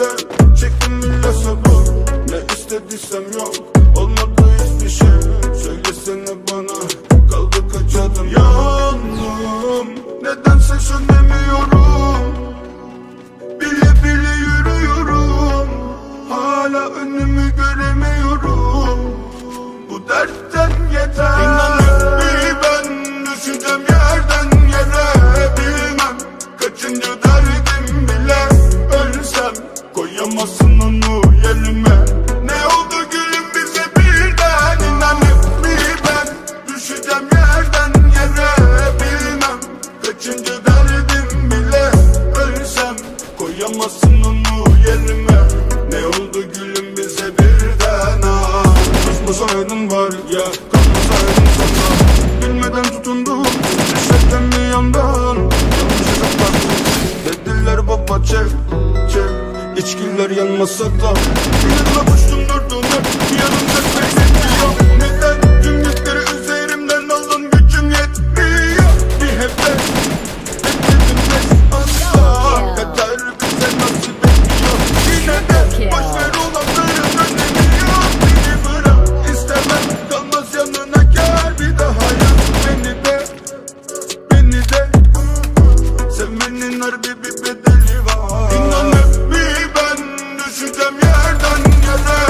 işten Çektim bile sabır. Ne istediysem yok Olmadı hiçbir şey. Söylesene bana Kaldı kaç adım? Yandım Nedense sönemiyorum. Bile bile yürüyorum Hala önümü göremiyorum. Bu dertten yeter. Koyamasın onu yerime. Ne oldu gülüm bize birden ah. Susmasaydın var ya kalmasaydın sonra Bilmeden tutundum Düşekten bir yandan. Dediler baba çek çek. İçkiler yanmasa da. Yine de koştum durdum hep Yanımda pek yok bende deli var. İnan hep mi ben düşeceğim yerden yere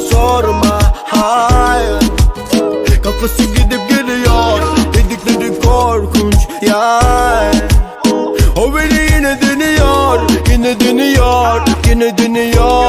sorma hayır. Kafası gidip geliyor Dedikleri korkunç ya O beni yine deniyor Yine deniyor Yine deniyor.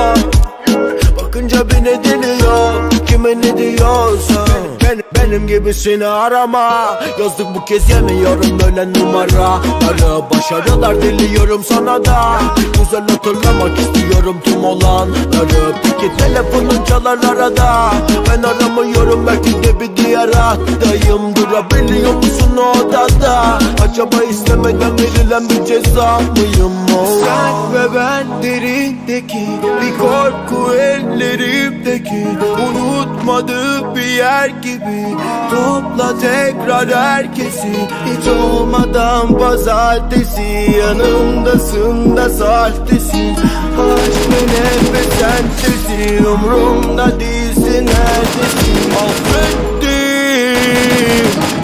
Benim gibisini arama. Yazdık bu kez yemiyorum böyle numaraları Başarılar diliyorum sana da. Güzel hatırlamak istiyorum tüm olanları Peki telefonun çalar arada. Ben aramıyorum belki de bir diğer hattayım Durabiliyor musun o odada Acaba istemeden verilen bir ceza mıyım? Oh. Sen ve ben derindeki Bir korku ellerimdeki Unutmadığı bir yer gibi Topla tekrar herkesi. Hiç olmadan pazartesi Yanımdasın da sahtesin Aşk ve nefret sentezi Umrumda değilsin neredesin? Affettim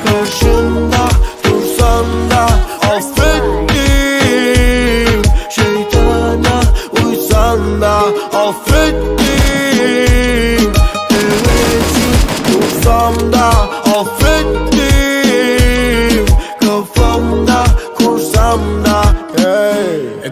Karşında dursan da Affettim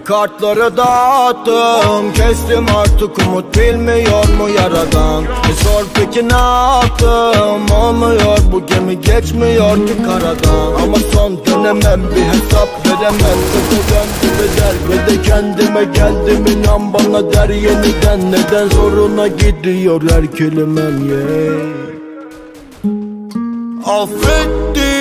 Kartları dağıttım. Kestim artık umut bilmiyor mu yaradan? E, Sor peki ne yaptım? Olmuyor bu gemi geçmiyor ki karadan. Ama son dönemem bir hesap veremem. Tepeden tepeder ve de kendime geldim. İnan bana der yeniden. Neden zoruna gidiyor her kelimem? Yeah. Affettim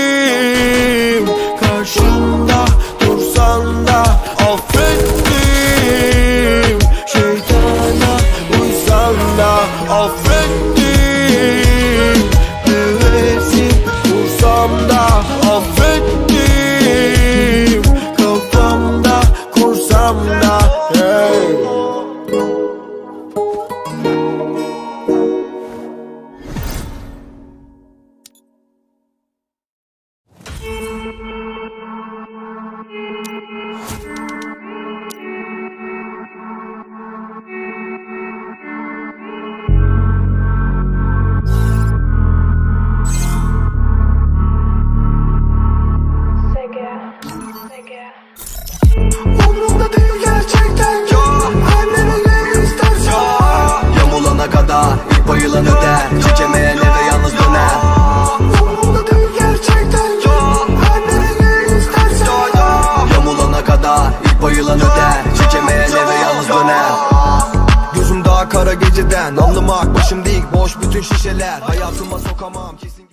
da boş bütün şişeler. Hayatıma sokamam. Kesin